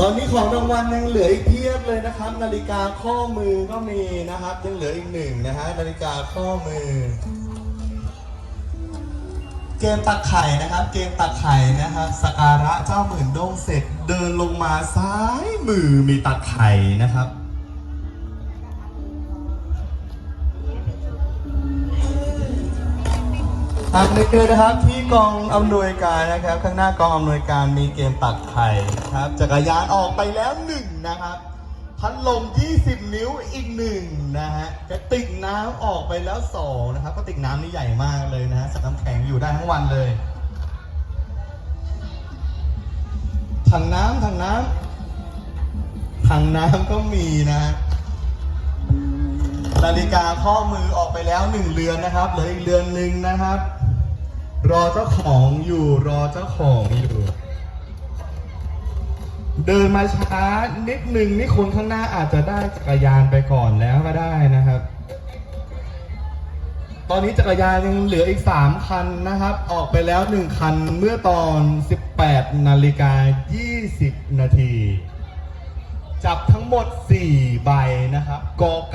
ตอนนี้ของรางวัลยังเหลืออีกเพียบเลยนะครับ นาฬิกาข้อมือก็มีนะครับยังเหลืออีกหนึ่งนะฮะนาฬิกาข้อมือ เกมตักไข่นะครับ เกมตักไข่นะครับสการะเจ้าหมื่นดงเสร็จเดินลงมาซ้ายมือมีตักไข่นะครับ หากไม่เจอนะครับที่กองอำนวยการนะครับ ข้างหน้ากองอำนวยการมีเกมตักไข่ครับ จักรยานออกไปแล้วหนึ่งนะครับพัดลม 20 นิ้วอีกหนึ่งนะฮะกระติกน้ำออกไปแล้วสองนะครับกระติกน้ำนี่ใหญ่มากเลยนะฮะสักน้ำแข็งอยู่ได้ทั้งวันเลยถังน้ำถังน้ำถังน้ำก็มีนะฮะนาฬิกาข้อมือออกไปแล้วหนึ่งเรือนนะครับเหลืออีกเรือนหนึ่งนะครับ รอเจ้าของอยู่รอเจ้าของอยู่ เดินมาช้านิดหนึ่งนี่คนข้างหน้าอาจจะได้จักรยานไปก่อนแล้วก็ได้นะครับ ตอนนี้จักรยานยังเหลืออีก 3 คันนะครับ ออกไปแล้ว 1 คันเมื่อตอน 18นาฬิกา20 นาที จับทั้งหมด 4 ใบนะครับกอไก่